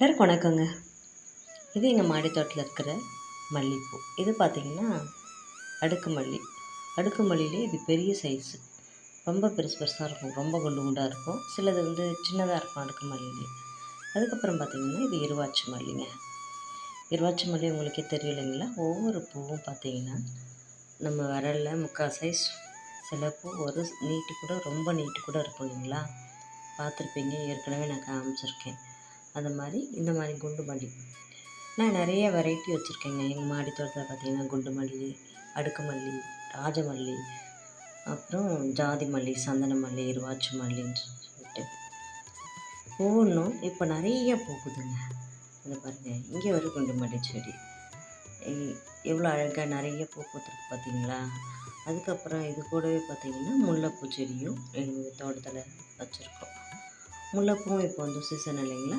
எல்லாருக்கும் வணக்கங்க. இது எங்கள் மாடி தோட்டத்தில் இருக்கிற மல்லிகைப்பூ இது பார்த்திங்கன்னா அடுக்கு மல்லி. அடுக்கு மல்லியிலே இது பெரிய சைஸு ரொம்ப பெருசு பெருசாக இருக்கும். ரொம்ப குண்டு குண்டாக இருக்கும். சிலது வந்து சின்னதாக இருக்கும் அடுக்கு மல்லியிலே. அதுக்கப்புறம் பார்த்திங்கன்னா இது இருவாச்சி மல்லிங்க. இருவாச்சி மல்லி உங்களுக்கே தெரியும் இல்லைங்களா ஒவ்வொரு பூவும் பார்த்திங்கன்னா நம்ம விரலில் முக்கால் சைஸ் சில பூ ஒரு நீட்டு கூட ரொம்ப நீட்டு கூட இருக்கும் இல்லைங்களா? பார்த்துருப்பீங்க ஏற்கனவே நான் காமிச்சிருக்கேன். அது மாதிரி இந்த மாதிரி குண்டு மல்லி. நான் நிறைய வெரைட்டி வச்சுருக்கேங்க. எங்கள் மாடி தோட்டத்தில் பார்த்திங்கன்னா குண்டு மல்லி அடுக்கு மல்லி ராஜமல்லி அப்புறம் ஜாதி மல்லி சந்தன மல்லி இருவாச்சி மல்லின்னு சொல்லிட்டு. ஒவ்வொன்றும் இப்போ நிறைய பூக்குதுங்க. அதை பாருங்கள் இங்கே ஒரு குண்டு மல்லி செடி. எவ்வளோ அழகாக நிறைய பூ பூத்துருக்கு பார்த்தீங்களா அதுக்கப்புறம் இது கூடவே பார்த்தீங்கன்னா முல்லைப்பூ செடியும் எங்கள் தோட்டத்தில் வச்சுருக்கோம். முல்லைப்பூவும் இப்போ வந்து சீசன் இல்லைங்களா?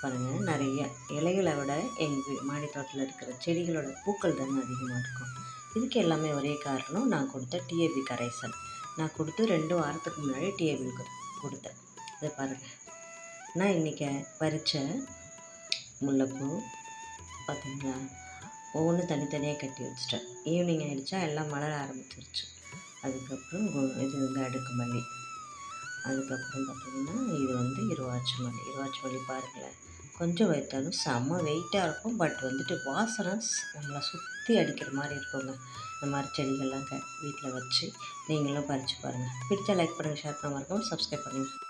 பாருங்கள் நிறைய இலைகளை விட எங்கள் மாடி தோட்டத்தில் இருக்கிற செடிகளோட பூக்கள் தாங்க அதிகமாக இருக்கும். இதுக்கு எல்லாமே ஒரே காரணம் நான் கொடுத்த டிஏபி கரைசல். நான் கொடுத்து ரெண்டு வாரத்துக்கு முன்னாடி டிஏபி கொடுத்தேன். இதை பாருங்கள் நான் இன்றைக்கி பறித்த முல்லைப்பூ பார்த்திங்களா ஒவ்வொன்றும் தனித்தனியாக கட்டி வச்சிட்டேன். ஈவினிங் ஆகிடுச்சா எல்லாம் மலர ஆரம்பிச்சிருச்சு. அதுக்கப்புறம் இது வந்து அடுக்கு மல்லி அதுக்கப்புறம் பார்த்திங்கன்னா இது வந்து இருவாச்சி மல்லி பாருங்களேன் கொஞ்சம் வைத்தாலும் செம்ம வெயிட்டாக இருக்கும். பட் வந்துட்டு வாசனை நம்மளை சுற்றி அடிக்கிற மாதிரி இருக்குங்க. இந்த மாதிரி செடிகள்லாம் க வீட்டில் வச்சு நீங்களும் பறித்து பாருங்கள் பிடிச்சா லைக் பண்ணுங்கள் ஷேர் பண்ண இருக்கும் சப்ஸ்கிரைப் பண்ணுங்கள்